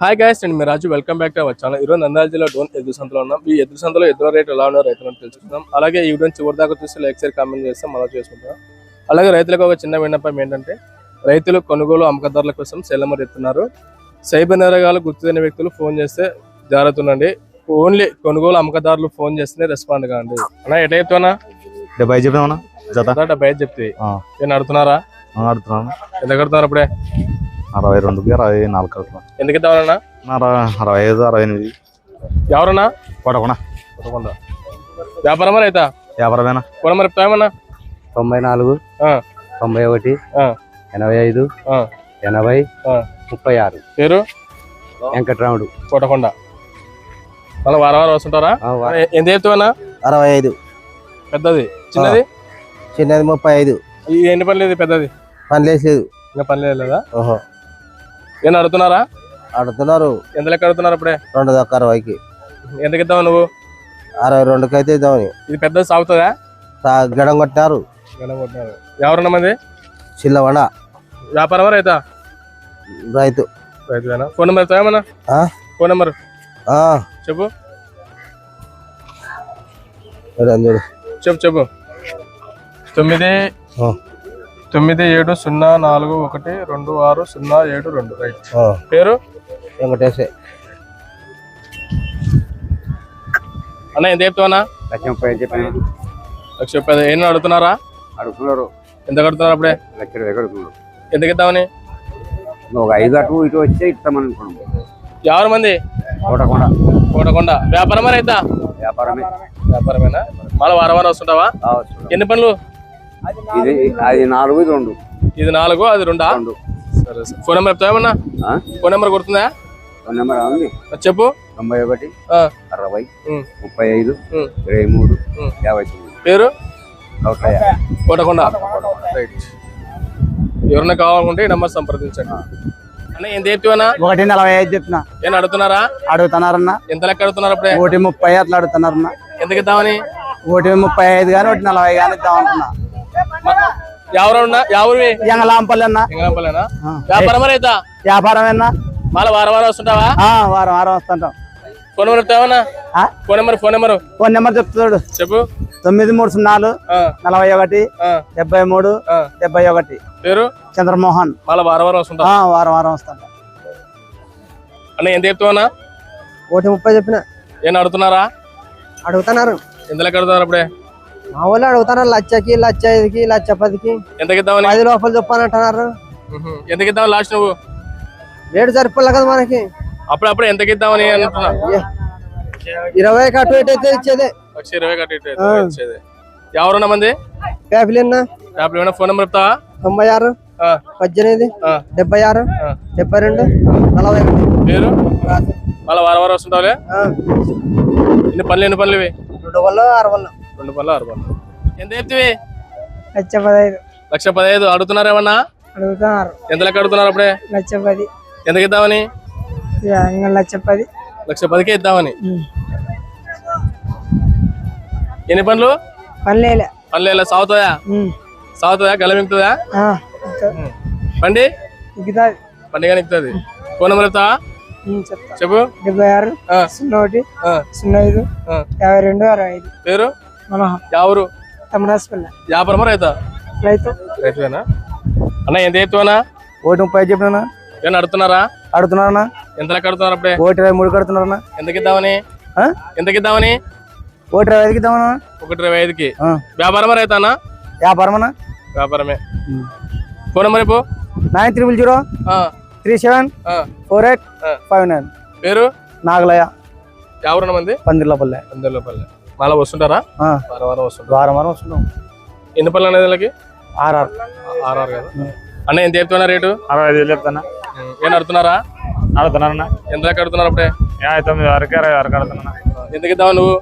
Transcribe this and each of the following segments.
Hi guys నేను మీ Raju welcome back to our channel ఈరోజు నంద్యాల జిల్లా డోన్ ఎదురు సంతలో ఉన్నాం. ఈ ఎదురు సంతలో ఎదురు రేట్ ఎలా ఉన్నారో రైతులను తెలుసుకుందాం. అలాగే ఈ వీడియో చివరి దాకా చూసి లైక్ షేర్ కామెంట్ చేస్తే మనం చేసుకుంటాం. అలాగే రైతులకు ఒక చిన్న విన్నపం ఏంటంటే రైతులు కొనుగోలు అమ్మకదారుల కోసం సెల్లమరి ఎత్తున్నారు. సైబర్ నేరగాలు గుర్తులేని వ్యక్తులు ఫోన్ చేస్తే జాగ్రత్త ఓన్లీ కొనుగోలు అమ్మకదారులు ఫోన్ చేస్తేనే రెస్పాండ్ కాండి అన్నా ఎట చెప్తానా డెబ్బై చెప్పినామన్నా జత? డెబ్బై ఐదు చెప్తే. నేను అడుగుతున్నారా ఎంత కడుతున్నారు అప్పుడే అరవై రెండుకి అరవై నాలుగు కడుతున్నాను ఎందుకు ఇద్దామన్నా అరవై అరవై ఐదు అరవై ఎనిమిది. ఎవరన్నా? కొడకుండా కొట్టకుండా వ్యాపారమా రైతా వ్యాపారమేనా? కూడా మరి ఏమన్నా తొంభై నాలుగు ఆ, తొంభై ఒకటి ఆ, ఎనభై ఐదు ఆ, ఎనభై ఆ. ముప్పై ఆరు. పేరు? వెంకట్రాముడు. కొట్టకుండా. మళ్ళీ వారం వారం వస్తుంటారా ఎంత చెప్తావన్నా? అరవై ఐదు. పెద్దది. చిన్నది? చిన్నది ముప్పై ఐదు. ఎన్ని పని లేదు పెద్దది? పని లేదు. ఇంకా పని లేదు లేదా? ఓహో. ఏం అడుగుతున్నారా? అడుగుతున్నారు. ఎంత లెక్క అడుగుతున్నారు అప్పుడే రెండు దాకా అరవైకి. ఎందుకు ఇద్దావు నువ్వు? అరవై రెండుకి అయితే ఇద్దామని ఇది పెద్దది సాగుతుందా? గడం కొట్టారు గణం కొట్టినారు. ఎవరన్నా మంది? చిల్లవడ వ్యాపారమా రైతా? రైతు. రైతువేనా? ఫోన్ నెంబర్ ఏమన్నా? Phone number. చెప్పు. చెప్పు చెప్పు. తొమ్మిది తొమ్మిది ఏడు సున్నా నాలుగు ఒకటి రెండు ఆరు సున్నా ఏడు రెండు. రైట్ ఆ, పేరు? వెంకటేశే అన్న ఎంత చెప్తావన్నా? లక్ష ముప్పై ఐదు చెప్పాను? లక్ష ముప్పై ఐదు. ఏం అడుగుతున్నారా? అడుగుతున్నారు. ఎంత కడుతున్నారు అప్పుడే? లక్ష ఇరవై అడుగుతున్నారు. ఎందుకు ఇద్దామని? ఒక ఐదు అటు ఇటు వచ్చే ఇస్తామనుకున్నాం ఎవరు మంది? కోటకొండ. కోటకొండ. వ్యాపారమా రైతా? వ్యాపారమే. వ్యాపారమేనా? మళ్ళీ వారం వారం వస్తుంటావా? కావచ్చు ఎన్ని పనులు? ఇది అది నాలుగు ఇది రెండు. ఇది నాలుగు అది రెండా? రెండు. సరే సరే. ఫోన్ నెంబర్ చెప్తావా ఏమన్నా? ఆ? ఫోన్ నెంబర్ గుర్తుందా? ఫోన్ నెంబర్ ఉంది చెప్పు. తొంభై ఒకటి ఆ, అరవై ముప్పై ఐదు ఇరవై మూడు. యాభై తొమ్మిది. పేరు? కోటకొండ. రైట్. ఎవరన్నా కావాలనుకుంటే ఈ నెంబర్ సంప్రదించండి. అన్న ఒకటి నలభై ఐదు చెప్తున్నా ఏం అడుగుతున్నారా? అడుగుతున్నారన్న. ఎంత లెక్క అడుగుతున్నారు అప్పుడే? ఒకటి ముప్పై అట్లా అడుగుతున్నారన్న. ఎందుకు ఇద్దామని? ఒకటి ముప్పై ఐదు కానీ ఒకటి నలభై కానీ ఇద్దాం అనుకున్నా. ఎవరన్నా ఎంగలాంపల్లి అన్న. రైతా వ్యాపారమేనా మళ్ళీ వారం వారం వస్తుంటావా? ఆ, వారం వారం వస్తుంటాం. Phone number చెప్తావన్నా? Phone number phone number. Phone number చెప్తాడు చెప్పు. తొమ్మిది మూడు సున్నాలు నలభై ఒకటి డెబ్బై మూడు. డెబ్బై ఒకటి. పేరు? చంద్రమోహన్. మళ్ళీ వారం వారం వస్తుంటా వారం వారం వస్తుంటాం అన్న ఎంత చెప్తావన్నా ఒకటి ముప్పై చెప్పిన. ఏం అడుగుతున్నారా? అడుగుతున్నారు. లెక్క అడుగుతున్నారు అప్పుడే? మా వాళ్ళు అడుగుతున్నారు లచ్చకి లచ్చ ఐదుకి లచ్చ పదికి ఎంతకి ఇద్దామని పది లోపల చెప్పానంటున్నారు మ్హూ. ఎంతకి ఇద్దాం లాస్ట్ నువ్వు? రేటు సరిపోలే కదా మనకి. అప్పుడప్పుడు ఎంతకి ఇద్దామని అంటున్నా ఇరవై అటు ఇటు అయితే ఇచ్చేదే. లక్ష ఇరవై కట్టి ఇటు వచ్చేది ఎవరున్నా మంది? యాప్లో ఏమైనా ఫోన్ నెంబర్ చెప్తావా? తొంభై ఆరు ఆ, పద్దెనిమిది ఆ, డెబ్బై ఆరు ఆ. డెబ్బై రెండు నలభై ఒకటి. పేరు? మళ్ళీ వారం వారం వస్తుంటావులే? ఆ. ఎన్ని పనులు ఎన్ని పనులు ఇవి? రెండు వల్ల ఆరు వల్ల రెండు పనులు ఆరు పనులు. ఎంత చెప్తివి? లచ్చ పదహైదు. లక్ష పదహైదు. అడుగుతున్నారు ఏమన్నా? అడుగుతున్నారు. ఎంత లెక్క అడుగుతున్నారు అప్పుడే? లచ్చ పది. ఎంతకి ఇద్దామని? లచ్చ పది. లక్ష పదికే ఇద్దామని. ఎన్ని పనులు? పనిలేలే. పనులు ఎలా సాగుతుందా సాగుతుందా గలమింగుతుందా బండి? దిగుతుంది బండి కానీ ఎక్కుతుంది. ఫోన్ నెంబర్ చెప్తావా? చెప్తా. చెప్పు. డెబ్బై ఆరు సున్నా ఒకటి సున్నా ఐదు. యాభై రెండు అరవై ఐదు. పేరు? యావరు తమరాజపల్లి వ్యాపారమా రైతా రైతు రైతువేనా అన్న ఎంత చెప్తావనా ఒకటి ముప్పై చెప్పినా ఏమన్నా అడుగుతున్నారా అడుగుతున్నారన్నా ఎంత లెక్క అడుగుతున్నారు అప్పుడే ఒకటి ఇరవై మూడు కడుతున్నారన్నా ఎంతకి ఇద్దామని ఆ? ఎంతకి ఇద్దామని ఒకటి ఇరవై ఐదుకి ఇద్దామన్నా ఒకటి ఇరవై ఐదుకి ఆ. వ్యాపారమా రైతానా వ్యాపారమన్నా వ్యాపారమే ఫోన్ నెంబర్ ఇప్పు నైన్ త్రిబుల్ జీరో ఆ, త్రీ సెవెన్ ఆ. Four eight. ఫైవ్ నైన్ పేరు నాగలయ మంది పందిర్లపల్లె మళ్ళీ వస్తుంటారా వారం వారం వస్తుంటారు వారం వారం వస్తున్నాం. ఎన్ని పళ్ళు అనేది వీళ్ళకి ఆర్ఆర్. ఆర్ఆర్ కదా. అన్న ఎంత చెప్తున్నా రేటు? అరవై ఐదు చెప్తానా ఏం అడుగుతున్నారా? అడుగుతున్నారన్నా. ఎంత లెక్క అడుగుతున్నారు అప్పుడే? యాభై తొమ్మిది వరకు అరవై వరకు అడుగుతున్నా ఎందుకు ఇద్దామా నువ్వు?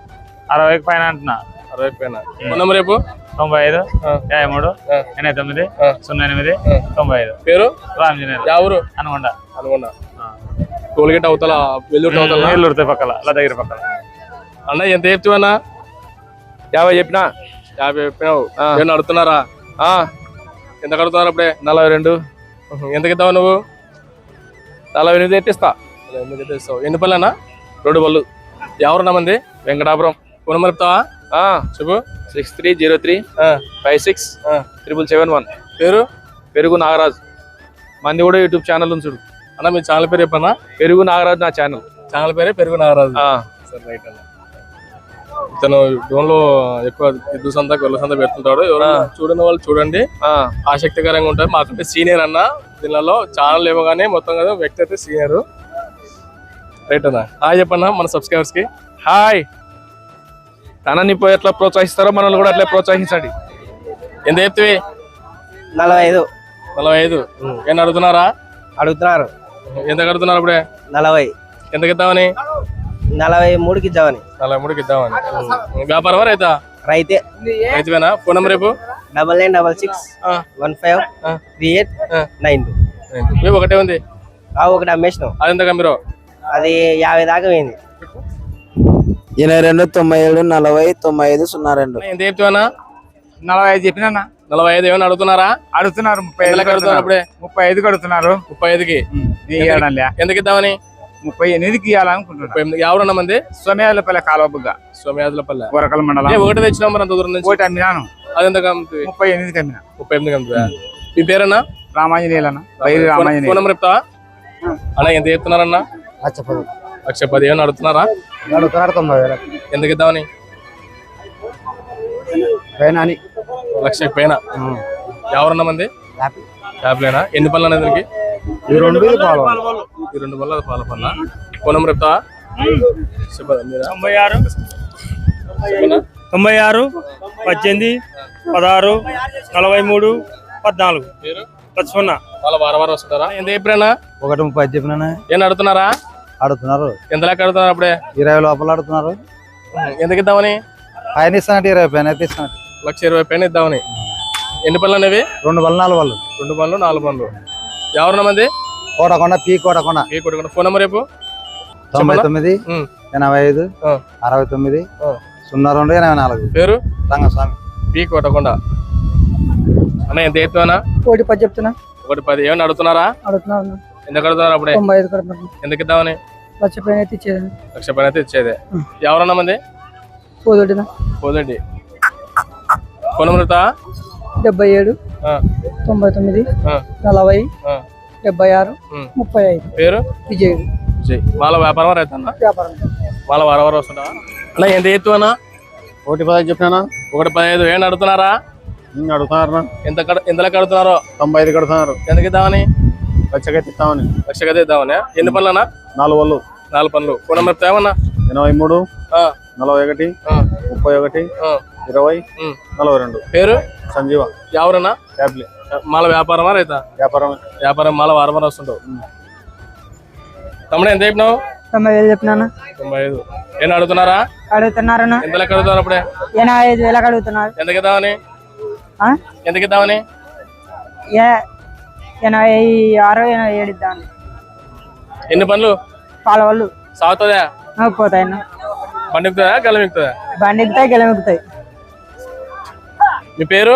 అరవైకి పైన అంటున్నా. అరవై పైన. నెంబర్ రేపు తొంభై ఐదు. యాభై మూడు. ఎనభై తొమ్మిది. సున్నా ఎనిమిది. తొంభై ఐదు. పేరు? రామజనేరు యావరు అనుకుండా అనుకున్నా టోల్గేట్ అవతల వెల్లూరు అవతల? పక్కల దగ్గర పక్కల. అన్న ఎంత చెప్తావన్నా యాభై చెప్పినా? యాభై చెప్పినావు. ఏమన్నా అడుగుతున్నారా? ఎంత కడుతున్నారు అప్పుడే? నలభై రెండు. ఎందుకు ఇద్దావు నువ్వు? నలభై ఎనిమిది ఎట్టిస్తా ఎనిమిది ఎన్ని పళ్ళనా రెండు బళ్ళు ఎవరున్నా మంది? వెంకటాపురం. ఫోన్ నెంబర్ చెప్తావా? చెప్పు. Six three zero three five six ఆ. Triple seven one. పేరు? పెరుగు నాగరాజ్. మంది కూడా యూట్యూబ్ ఛానల్ ఉంది చూడు. అన్న మీ ఛానల్ పేరు చెప్పన్నా? పెరుగు నాగరాజ్ నా ఛానల్. ఛానల్ పేరే పెరుగు నాగరాజు. సరే రైట్ అన్న. డోన్లో ఎక్కువ ఎద్దు సంత గొర్రెల సంత పెడుతుంటాడు ఎవరైనా చూడని వాళ్ళు చూడండి. ఆసక్తికరంగా ఉంటారు. మాకంటే సీనియర్ అన్న దీనిలో ఛానల్ ఏమో కానీ మొత్తం కదా వ్యక్తి అయితే సీనియర్. రైట్ అన్న హాయ్ చెప్పన్నా మన సబ్స్క్రైబర్స్కి హాయ్. తనని పోయి ఎట్లా ప్రోత్సహిస్తారో మనల్ని కూడా అట్లా ప్రోత్సహించండి. ఎంత చెప్తివి? నలభై ఐదు నలభై ఐదు ఏం అడుగుతున్నారా? అడుగుతున్నారు. ఎంత కడుతున్నారు అప్పుడే నలభై ఎంతకి ఇద్దామని నలభై మూడుకి ఇద్దామని. నలభై మూడుకి ఇద్దామని. వ్యాపారం రైతా? రైతే. రైతువేనా? ఫోన్ నెంబర్ రేపు double nine double six one five three eight nine two. ఒకటే ఉంది. ఆ ఒకటి అమ్మేసినాం. అది ఎంత మీరు అది యాభై దాకా పోయింది. ఎనభై రెండు తొంభై ఏడు నలభై తొంభై ఐదు సున్నా రెండు. ఎంత చెప్తావన్నా? నలభై ఐదు చెప్పినా నలభై ఐదు ఏమైనా అడుగుతున్నారా? అడుగుతున్నారు ముప్పై కడుతున్నారు అప్పుడే ముప్పై ఐదుకి అడుగుతున్నారు. ముప్పై ఐదుకి. ఎందుకు ఇద్దామని? ముప్పై ఎనిమిదికి ఎనిమిది ఎవరన్నా మంది? సోమయాలపల్లి కాలువబుగ్గ. సోమయాదులపల్లె. గోరకల ఏ మండలం ఒకటి తెచ్చినాం మరి అంత దూరం నుంచి? ఒకటి అమ్మినాను. అది ఎంత కమ్ముతుంది ముప్పై ఎనిమిదికి అమ్మినా. ముప్పై ఎనిమిది కమ్ముతుందా మీ పేరన్నా? రామాంజనేయులన్న. బైరి ఫోన్ రామాంజనేయులు. నెంబర్ చెప్తావా? అన్న ఎంత చెప్తున్నారన్నా? లక్ష పది లక్ష పది ఏమైనా అడుగుతున్నారా అడుగుతున్నారు తొంభై వేల ఎందుకు ఇద్దామని? పైన అని లక్ష పైన ఎవరన్నా మంది? యాప్లేనా? ఎన్ని పనులు అనేది దీనికి? ఈ రెండు పాలు ఈ రెండు పనులు అది పాల పనుల తొంభై ఆరు. చెప్పనా? తొంభై ఆరు పద్దెనిమిది పదహారు నలభై మూడు పద్నాలుగు. పేరు? పచ్చుకున్నా వాళ్ళ వారం ఎంత ఎప్పుడైనా ఒకటి ముప్పై చెప్పినా ఏం అడుగుతున్నారా? అడుగుతున్నారు. ఎంత లెక్క అడుగుతున్నారు అప్పుడే? ఇరవై లోపల అడుగుతున్నారు. ఎందుకు ఇద్దామని? పైన ఇస్తానంటే ఇరవై పైన అయితే ఇస్తానంటే. లక్ష ఇరవై పైన ఇద్దామని. ఎన్ని పనులు అనేవి? రెండు బళ్ళు నాలుగు బళ్ళు రెండు పనులు నాలుగు పనులు. ఎవరన్నా మంది? కోటకొండ పీ కోటకొండ ఏ కొడుకున్న ఫోన్ నెంబర్ రేపు తొంభై? తొమ్మిది. ఎనభై ఐదు. అరవై తొమ్మిది. సున్నా రెండు ఎనభై నాలుగు. పేరు? రంగస్వామి. పీ కొట్టకొండ అన్న ఎంత ఎత్తునా ఒకటి పది చెప్తున్నా. ఒకటి పది. ఏమన్నా అడుగుతున్నారా? అడుగుతున్నారు ఎందుకు అడుగుతున్నారు అప్పుడే? తొంభై ఐదు కడుతున్నాను ఎందుకు ఇద్దామని? లక్ష పైన అయితే ఇచ్చేది. లక్ష పైన అయితే ఇచ్చేదే. ఎవరన్నా మంది? పోదొడ్డిన. పోదండి ఫోన్ నెంబర్? డెబ్బై ఏడు తొంభై తొమ్మిది ఆ, నలభై ఆ. డెబ్బై ఆరు. ముప్పై ఐదు. పేరు? విజయుడు విజయ్. వాళ్ళ వ్యాపారం రైతన్నా వ్యాపారం. వాళ్ళ వారం వారం అన్న ఎంత ఎత్తు అన్న? ఒకటి పది చెప్పినా ఒకటి పదిహేదు. ఏం అడుగుతున్నారా? అడుగుతున్నారు ఎంత కడ- ఎంత లెక్క అడుగుతున్నారో? తొంభై ఐదు కడుతున్నారు. ఎందుకు ఇద్దామని? లక్షకైతే ఇస్తామని. లక్షకైతే ఇద్దామని ఎన్ని పనులు అన్న నాలుగు బళ్ళు నాలుగు పనులు. ఫోన్ నెంబర్ చెప్తావన్నా ఎనభై మూడు ఆ, నలభై ఒకటి ఆ, ముప్పై ఒకటి ఆ. ఇరవై ఉమ్. నలభై రెండు. పేరు? సంజీవ. ఎవరన్నా? క్యాబ్లే మాల వ్యాపారమా రైతా? వ్యాపారం. వ్యాపారం మాల వారం వారం వస్తుంటావు తమ్ముడు ఎంత చెప్పినావు? తొంభై వేలు చెప్పినాను. తొంభై ఐదు. ఏం అడుగుతున్నారా? అడుగుతున్నారు ఎంత లెక్క అడుగుతారు అప్పుడే? ఎనభై ఐదు వేలకు అడుగుతున్నారు. ఎందుకు ఇద్దామని ఆ? ఎందుకు ఇద్దామని ఏ- ఎనభై ఆరు ఎనభై ఏడు ఇద్దామని. ఎన్ని పనులు పాల వాళ్ళు సాగుతుందా పోతాయి బండి ఎక్కుతుందా గల్లం ఎక్కుతుందా బండి ఎక్కుతాయి. మీ పేరు?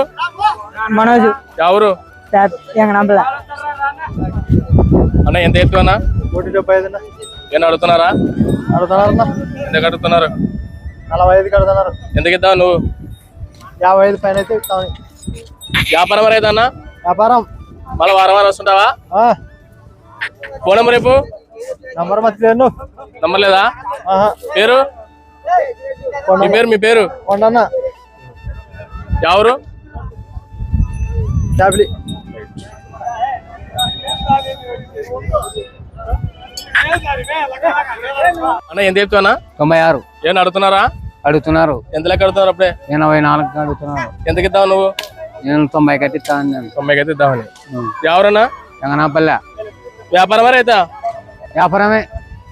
మనోజు. ఎవరు? అన్న ఎంత ఎత్తు అన్న? కోటి డెబ్బై ఐదు ఏం అడుగుతున్నారా? అడుగుతున్నారు ఎందుకు అడుగుతున్నారు? నలభై ఐదు కడుతున్నారు ఎందుకు ఇద్దావు నువ్వు? యాభై ఐదు పైన అయితే ఇస్తామని వ్యాపారం రైతా అన్న? వ్యాపారం. మళ్ళీ వారం వారం వస్తుంటావా? ఫోన్ నెంబర్ రేపు నంబర్ మర్చిపోయాను నంబర్ లేదా? పేరు? మీ పేరు మీ పేరు? కొండన్న. ఎవరు క్యాబ్లీ అన్న ఎంత చెప్తావు అన్న తొంభై ఆరు ఏం అడుగుతున్నారా అడుగుతున్నారు ఎంత లెక్క అడుగుతున్నారు అప్పుడే ఎనభై నాలుగు అడుగుతున్నారు ఎందుకు ఇద్దావు నువ్వు నేను తొంభై కట్టి ఇస్తాను నేను తొంభైకి అయితే ఇద్దామని ఎవరన్నా ఎంగనాపల్లె వ్యాపారం రైతా వ్యాపారమే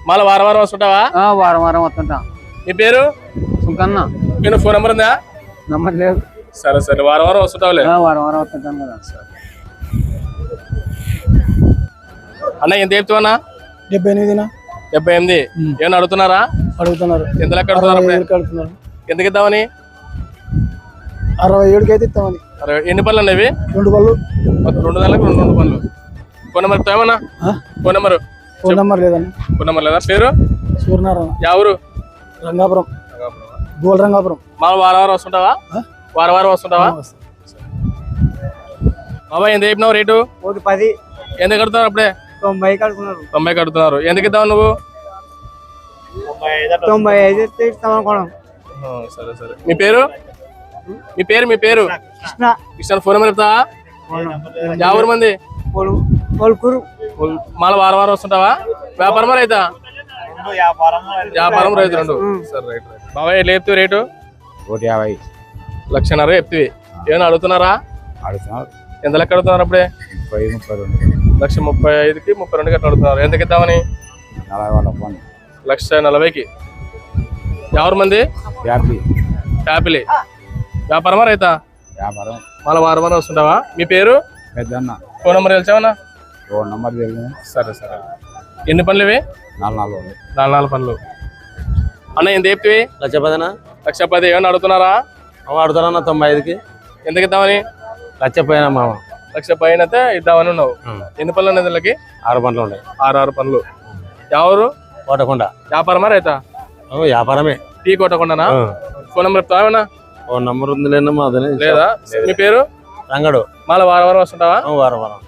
మళ్ళీ వారం వారం వస్తుంటావా ఆ, వారం వారం వస్తుంటాం మీ పేరు సుంకన్న నేను ఫోన్ నెంబర్ ఉందా నంబర్ లేదు సరే సరే. వారం వారం వస్తుంటావులే. ఆ, వారం వారం వస్తుంటాం కదా. అన్న ఎంత చెప్తావు అన్న? డెబ్బై ఎనిమిదిన? డెబ్బై ఎనిమిది. ఏమన్నా అడుగుతున్నారా? అడుగుతున్నారు. ఎంత లెక్క అడుగుతున్నారు. ఎందుకు ఇద్దామని? అరవై ఏడుకి అయితే ఇస్తామని. అరే ఎన్ని పనులు అన్న ఇవి? రెండు మొత్తం రెండు నెలలకు రెండు రెండు పనులు ఫోన్ నెంబర్ చెప్తావా ఫోన్ నెంబర్. ఫోన్ నెంబర్ లేదన్న. ఫోన్ నెంబర్ లేదా? పేరు? సూర్యనారాయణ. ఎవరు రంగాపురం. గోల్ రంగాపురం. మా వారం వారం వస్తుంటావా? వారం వారం వస్తుంటావా? బాబాయ్ ఎంత చెప్పినావు రేటు? ఒకటి పది. ఎంత కడుతున్నారు అప్పుడే? తొంభై కడుకున్నారు తొంభై కడుతున్నారు. ఎందుకు ఇద్దావు నువ్వు? తొంభై ఐదు సరే సరే. మీ పేరు? మీ పేరు మీ పేరు? కృష్ణ. ఇస్తాను ఫోన్ నెంబర్ చెప్తావా? యాభై మంది? కొలుకురు. మళ్ళీ వారం వారం వస్తుంటావా? వ్యాపారం రైతా? వ్యాపారం రైతు రెండు. సరే రైట్ రైట్. బాబాయ్ ఎట్లా చెప్తావు రేటు? ఒకటి యాభై. లక్షన్నర చెప్తివి ఏమైనా అడుగుతున్నారా? అడుగుతున్నారు ఎంత లెక్క అడుగుతున్నారు అప్పుడే? ముప్పై ముప్పై రెండు. లక్ష ముప్పై ఐదుకి ముప్పై రెండుకి అట్లా అడుగుతున్నారు? ఎంతకి ఇద్దామని ఫోన్. లక్ష నలభైకి. ఎవరి మంది? యాభై హ్యాపీలే వ్యాపారమా రైతా? వ్యాపారం. మళ్ళీ వారం వారం వస్తుంటావా? మీ పేరు? పెద్దన్న. ఫోన్ నెంబర్ తెలిసావన్నా ఓ నంబర్ తెలియదు సరే సరే. ఎన్ని పనులు ఇవి నాలుగు నాలుగు. నాలుగు నాలుగు పనులు. అన్న ఎంత చెప్తివి? లక్ష పదనా? లక్ష పది. ఏమన్నా అడుగుతున్నారా? వాడుతారన్న తొంభై ఐదుకి. ఎందుకు ఇద్దామని? లక్ష పైన మామ. లక్ష పైన అయితే ఇద్దామని ఉన్నావు. ఎన్ని పనులు ఉన్నాయి దీనికి ఆరు పంటలు ఉన్నాయి. ఆరు ఆరు పనులు ఎవరు? కోటకొండ. వ్యాపారమా రైతా? వ్యాపారమే. టీ కొట్టకుండానా. ఫోన్ నెంబర్ చెప్తావా ఓ నంబర్ ఉంది అదే లేదా? మీ పేరు? రంగడు. మళ్ళీ వారం వారం వస్తుంటావా? వారం వారం.